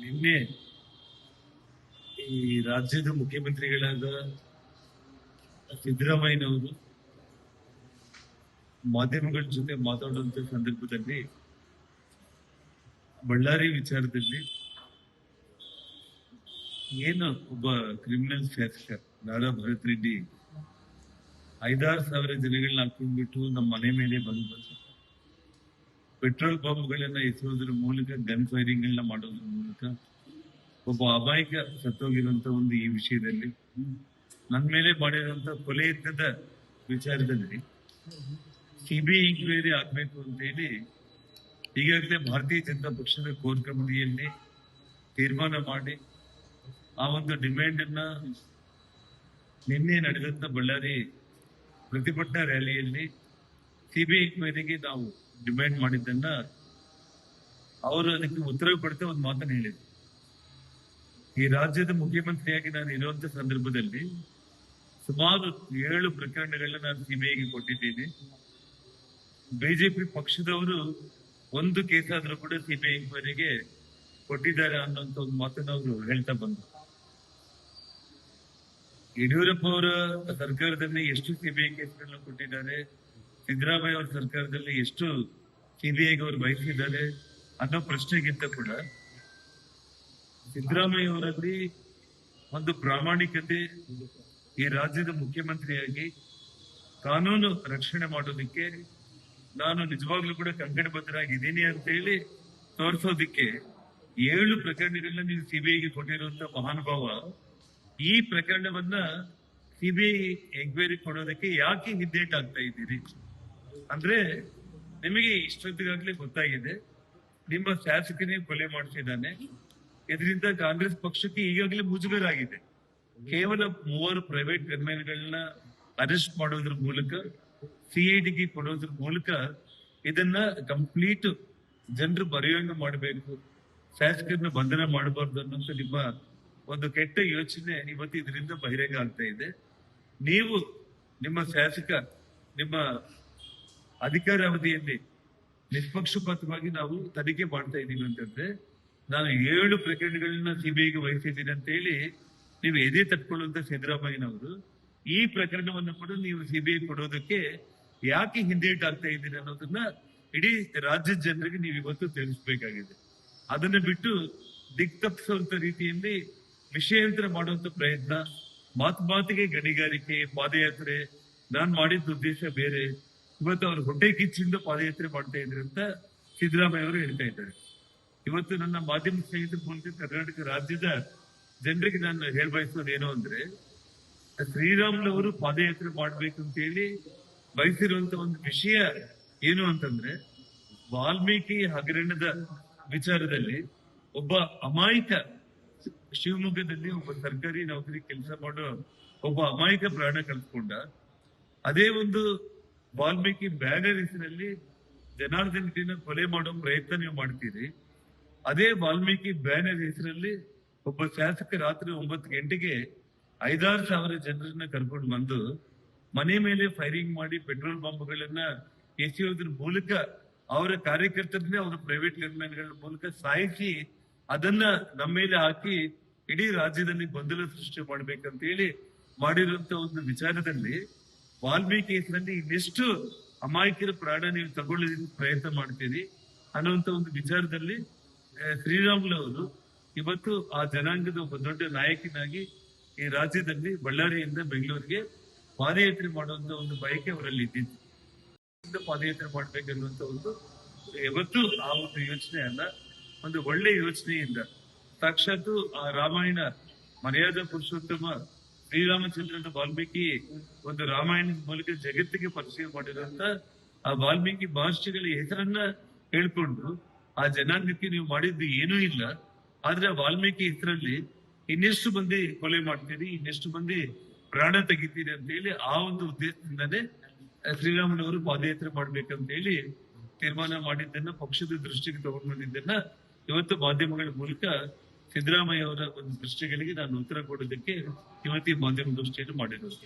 ನಿನ್ನೆ ಈ ರಾಜ್ಯದ ಮುಖ್ಯಮಂತ್ರಿಗಳಾದ ಸಿದ್ದರಾಮಯ್ಯನವರು ಮಾಧ್ಯಮಗಳ ಜೊತೆ ಮಾತಾಡುವಂತ ಸಂದರ್ಭದಲ್ಲಿ ಬಳ್ಳಾರಿ ವಿಚಾರದಲ್ಲಿ ಏನು ಒಬ್ಬ ಕ್ರಿಮಿನಲ್ ಶಾಸಕ ದಾದಾ ಭರತ್ ರೆಡ್ಡಿ ಐದಾರು ಸಾವಿರ ಜನಗಳನ್ನ ಹಾಕೊಂಡ್ಬಿಟ್ಟು ನಮ್ಮ ಮನೆ ಮೇಲೆ ಬಂದು ಬಂದು ಪೆಟ್ರೋಲ್ ಬಾಂಬ್ಗಳನ್ನ ಎಸೆಯೋದ್ರ ಮೂಲಕ ಗನ್ ಫೈರಿಂಗ್ ಗಳನ್ನ ಮಾಡೋದ್ರ ಮೂಲಕ ಒಬ್ಬ ಅಮಾಯಕ ಸತ್ತೋಗಿರುವಂತ ಒಂದು ಈ ವಿಷಯದಲ್ಲಿ. ನನ್ನ ಮೇಲೆ ಮಾಡಿರುವಂತ ಕೊಲೆ ಯತ್ನದ ವಿಚಾರದಲ್ಲಿ ಸಿಬಿಐ ಇನ್ಕ್ವೈರಿ ಆಗ್ಬೇಕು ಅಂತ ಹೇಳಿ ಈಗಾಗಲೇ ಭಾರತೀಯ ಜನತಾ ಪಕ್ಷದ ಕೋರ್ ಕಮಿಟಿಯಲ್ಲಿ ತೀರ್ಮಾನ ಮಾಡಿ ಆ ಒಂದು ಡಿಮ್ಯಾಂಡ್ ಅನ್ನ ನಿನ್ನೆ ನಡೆದಂತ ಬಳ್ಳಾರಿ ಪ್ರತಿಭಟನಾ ರ್ಯಾಲಿಯಲ್ಲಿ ಸಿಬಿಐ ಇನ್ಕ್ವೈರಿಗೆ ನಾವು ಡಿಮ್ಯಾಂಡ್ ಮಾಡಿದ್ದನ್ನ ಅವರು ಅದಕ್ಕೆ ಉತ್ತರ ಕೊಡ್ತಾ ಒಂದು ಮಾತನ್ನು ಹೇಳಿದ್ರು. ಈ ರಾಜ್ಯದ ಮುಖ್ಯಮಂತ್ರಿಯಾಗಿ ನಾನು ಇರುವಂತ ಸಂದರ್ಭದಲ್ಲಿ ಸುಮಾರು ಏಳು ಪ್ರಕರಣಗಳನ್ನ ನಾನು ಸಿಬಿಐಗೆ ಕೊಟ್ಟಿದ್ದೇನೆ. ಬಿಜೆಪಿ ಪಕ್ಷದವರು ಒಂದು ಕೇಸ್ ಆದ್ರೂ ಕೂಡ ಸಿಬಿಐ ಕೊಟ್ಟಿದ್ದಾರೆ ಅನ್ನೋಂತ ಒಂದು ಮಾತನ್ನ ಅವರು ಹೇಳ್ತಾ ಬಂದರು. ಯಡಿಯೂರಪ್ಪ ಅವರ ಸರ್ಕಾರದಲ್ಲಿ ಎಷ್ಟು ಸಿಬಿಐ ಕೇಸ್ಗಳನ್ನ ಕೊಟ್ಟಿದ್ದಾರೆ? ಸಿದ್ದರಾಮಯ್ಯ ಅವರ ಸರ್ಕಾರದಲ್ಲಿ ಎಷ್ಟು ಸಿಬಿಐಗೆ ಅವರು ಬಯಸಿದ್ದಾರೆ ಅನ್ನೋ ಪ್ರಶ್ನೆಗಿಂತ ಕೂಡ ಸಿದ್ದರಾಮಯ್ಯ ಅವರಲ್ಲಿ ಒಂದು ಪ್ರಾಮಾಣಿಕತೆ ಈ ರಾಜ್ಯದ ಮುಖ್ಯಮಂತ್ರಿಯಾಗಿ ಕಾನೂನು ರಕ್ಷಣೆ ಮಾಡೋದಕ್ಕೆ ನಾನು ನಿಜವಾಗ್ಲೂ ಕೂಡ ಕಂಕಣಬದ್ಧರಾಗಿದ್ದೀನಿ ಅಂತ ಹೇಳಿ ತೋರಿಸೋದಿಕ್ಕೆ ಏಳು ಪ್ರಕರಣಗಳನ್ನ ನೀವು ಸಿಬಿಐಗೆ ಕೊಟ್ಟಿರುವಂತ ಮಹಾನುಭಾವ ಈ ಪ್ರಕರಣವನ್ನ ಸಿಬಿಐ ಎಂಕ್ವೈರಿ ಕೊಡೋದಕ್ಕೆ ಯಾಕೆ ಹಿದ್ದೇಟ್ ಆಗ್ತಾ ಇದ್ದೀರಿ? ಅಂದ್ರೆ ನಿಮಗೆ ಇಷ್ಟೊತ್ತಿಗಾಗ್ಲೇ ಗೊತ್ತಾಗಿದೆ. ನಿಮ್ಮ ಶಾಸಕನೇ ಕೊಲೆ ಮಾಡಿಸಿದ್ದಾನೆ ಇದರಿಂದ ಕಾಂಗ್ರೆಸ್ ಪಕ್ಷಕ್ಕೆ ಈಗಾಗಲೇ ಮುಜುಗರ ಆಗಿದೆ ಕೇವಲ ಮೂವರು ಪ್ರೈವೇಟ್ ಗನ್ಮ್ಯಾನ್ಗಳನ್ನ ಅರೆಸ್ಟ್ ಮಾಡೋದ್ರ ಮೂಲಕ ಸಿಐಡಿಗೆ ಕೊಡೋದ್ರ ಮೂಲಕ ಇದನ್ನ ಕಂಪ್ಲೀಟ್ ಜನರು ಬರೆಯೋಂಗ ಮಾಡಬೇಕು, ಶಾಸಕರನ್ನ ಬಂಧನ ಮಾಡಬಾರ್ದು ಅನ್ನೋಂಥ ನಿಮ್ಮ ಒಂದು ಕೆಟ್ಟ ಯೋಚನೆ ಇವತ್ತು ಇದರಿಂದ ಬಹಿರಂಗ ಆಗ್ತಾ ಇದೆ. ನೀವು ನಿಮ್ಮ ಶಾಸಕ, ನಿಮ್ಮ ಅಧಿಕಾರಾವಧಿಯಲ್ಲಿ ನಿಷ್ಪಕ್ಷಪಾತವಾಗಿ ನಾವು ತನಿಖೆ ಮಾಡ್ತಾ ಇದ್ದೀವಿ ಅಂತಂದ್ರೆ, ನಾನು ಏಳು ಪ್ರಕರಣಗಳನ್ನ ಸಿಬಿಐಗೆ ವಹಿಸಿದ್ದೀನಿ ಅಂತ ಹೇಳಿ ನೀವು ಎದೆ ತಟ್ಕೊಳ್ಳುವಂತ ಸಿದ್ದರಾಮಯ್ಯನವರು, ಈ ಪ್ರಕರಣವನ್ನು ಕೂಡ ನೀವು ಸಿಬಿಐ ಕೊಡೋದಕ್ಕೆ ಯಾಕೆ ಹಿಂದೇಟ್ ಆಗ್ತಾ ಇದ್ದೀರಿ ಅನ್ನೋದನ್ನ ಇಡೀ ರಾಜ್ಯದ ಜನರಿಗೆ ನೀವು ಇವತ್ತು ತಿಳಿಸ್ಬೇಕಾಗಿದೆ. ಅದನ್ನ ಬಿಟ್ಟು ದಿಕ್ ತಪ್ಪಿಸುವಂತ ರೀತಿಯಲ್ಲಿ ವಿಷಯಾಂತರ ಮಾಡುವಂತ ಪ್ರಯತ್ನ, ಮಾತು ಮಾತಿಗೆ ಗಣಿಗಾರಿಕೆ, ಪಾದಯಾತ್ರೆ, ನಾನು ಮಾಡಿದ ಉದ್ದೇಶ ಬೇರೆ ಇವತ್ತು ಅವರು ಹೊಟ್ಟೆ ಕಿಚ್ಚಿಂದ ಪಾದಯಾತ್ರೆ ಮಾಡ್ತಾ ಇದ್ರು ಅಂತ ಸಿದ್ದರಾಮಯ್ಯ ಅವರು ಹೇಳ್ತಾ ಇದ್ದಾರೆ. ಇವತ್ತು ನನ್ನ ಮಾಧ್ಯಮ ಸ್ನೇಹಿತರ ಮೂಲಕ ಕರ್ನಾಟಕ ರಾಜ್ಯದ ಜನರಿಗೆ ನಾನು ಹೇಳ್ಬಯಸೋದು ಏನು ಅಂದ್ರೆ ಶ್ರೀರಾಮ್ನವರು ಪಾದಯಾತ್ರೆ ಮಾಡ್ಬೇಕು ಅಂತ ಹೇಳಿ ಬಯಸಿರುವಂತ ಒಂದು ವಿಷಯ ಏನು ಅಂತಂದ್ರೆ, ವಾಲ್ಮೀಕಿ ಹಗರಣದ ವಿಚಾರದಲ್ಲಿ ಒಬ್ಬ ಅಮಾಯಕ, ಶಿವಮೊಗ್ಗದಲ್ಲಿ ಒಬ್ಬ ಸರ್ಕಾರಿ ನೌಕರಿ ಕೆಲಸ ಮಾಡೋ ಒಬ್ಬ ಅಮಾಯಕ ಪ್ರಾಣ ಕಳ್ಕೊಂಡ ಅದೇ ಒಂದು ವಾಲ್ಮೀಕಿ ಬ್ಯಾನರ್ ಹೆಸರಲ್ಲಿ ಜನಾರ್ದನ್ ರೆಡ್ಡಿನ ಕೊಲೆ ಮಾಡೋ ಪ್ರಯತ್ನ ನೀವು ಮಾಡ್ತೀರಿ. ಅದೇ ವಾಲ್ಮೀಕಿ ಬ್ಯಾನರ್ ಹೆಸರಲ್ಲಿ ಒಬ್ಬ ಶಾಸಕ ರಾತ್ರಿ ಒಂಬತ್ತು ಗಂಟೆಗೆ ಐದಾರು ಸಾವಿರ ಜನರನ್ನ ಕರ್ಕೊಂಡು ಬಂದು ಮನೆ ಮೇಲೆ ಫೈರಿಂಗ್ ಮಾಡಿ ಪೆಟ್ರೋಲ್ ಬಾಂಬ್ಗಳನ್ನ ಎಸೆಯೋದ್ರ ಮೂಲಕ ಅವರ ಕಾರ್ಯಕರ್ತರನ್ನೇ, ಅವರ ಪ್ರೈವೇಟ್ಗಳ ಮೂಲಕ ಸಾಯಿಸಿ ಅದನ್ನ ನಮ್ಮ ಮೇಲೆ ಹಾಕಿ ಇಡೀ ರಾಜ್ಯದಲ್ಲಿ ಗೊಂದಲ ಸೃಷ್ಟಿ ಮಾಡ್ಬೇಕಂತ ಹೇಳಿ ಮಾಡಿರುವಂತ ಒಂದು ವಿಚಾರದಲ್ಲಿ ವಾಲ್ಮೀಕಿ ಹೆಸರಲ್ಲಿ ಇನ್ನೆಷ್ಟು ಅಮಾಯಕರ ಪ್ರಾಣ ನೀವು ತಗೊಳ್ಳೋದಕ್ಕೆ ಪ್ರಯತ್ನ ಮಾಡ್ತೀರಿ ಅನ್ನುವಂತ ಒಂದು ವಿಚಾರದಲ್ಲಿ ಶ್ರೀರಾಮುಲು ಅವರು ಇವತ್ತು ಆ ಜನಾಂಗದ ಒಬ್ಬ ದೊಡ್ಡ ನಾಯಕನಾಗಿ ಈ ರಾಜ್ಯದಲ್ಲಿ ಬಳ್ಳಾರಿಯಿಂದ ಬೆಂಗಳೂರಿಗೆ ಪಾದಯಾತ್ರೆ ಮಾಡುವಂತ ಒಂದು ಬಯಕೆ ಅವರಲ್ಲಿ ಇದ್ದಿತ್ತು. ಇಂದ ಪಾದಯಾತ್ರೆ ಮಾಡ್ಬೇಕನ್ನುವಂತ ಒಂದು ಯಾವತ್ತು ಆ ಒಂದು ಯೋಚನೆ ಅಲ್ಲ, ಒಂದು ಒಳ್ಳೆ ಯೋಚನೆಯಿಂದ. ಸಾಕ್ಷಾತ್ ಆ ರಾಮಾಯಣ ಮರ್ಯಾದಾ ಪುರುಷೋತ್ತಮ ಶ್ರೀರಾಮಚಂದ್ರನ ವಾಲ್ಮೀಕಿ ಒಂದು ರಾಮಾಯಣದ ಮೂಲಕ ಜಗತ್ತಿಗೆ ಪರಿಚಯ ಮಾಡಿರುವಂತ ಆ ವಾಲ್ಮೀಕಿ ಮಹರ್ಷಿಗಳ ಹೆಸರನ್ನ ಹೇಳ್ಕೊಂಡು ಆ ಜನಾಂಗಕ್ಕೆ ನೀವು ಮಾಡಿದ್ದು ಏನೂ ಇಲ್ಲ. ಆದ್ರೆ ವಾಲ್ಮೀಕಿ ಹೆಸರಲ್ಲಿ ಇನ್ನೆಷ್ಟು ಮಂದಿ ಕೊಲೆ ಮಾಡ್ತೀರಿ, ಇನ್ನೆಷ್ಟು ಮಂದಿ ಪ್ರಾಣ ತೆಗಿತೀರಿ ಅಂತ ಹೇಳಿ ಆ ಒಂದು ಉದ್ದೇಶದಿಂದಾನೇ ಶ್ರೀರಾಮನವರು ಪಾದಯಾತ್ರೆ ಮಾಡ್ಬೇಕಂತ ಹೇಳಿ ತೀರ್ಮಾನ ಮಾಡಿದ್ದನ್ನ ಪಕ್ಷದ ದೃಷ್ಟಿಗೆ ತಗೊಂಡು ಬಂದಿದ್ದನ್ನ ಇವತ್ತು ಮಾಧ್ಯಮಗಳ ಮೂಲಕ ಸಿದ್ದರಾಮಯ್ಯ ಅವರ ಒಂದು ದೃಷ್ಟಿಗಳಿಗೆ ನಾನು ಉತ್ತರ ಕೊಡೋದಕ್ಕೆ ಇವತ್ತಿ ಮಾಧ್ಯಮ ದೃಷ್ಟಿಯನ್ನು ಮಾಡಿರೋದು.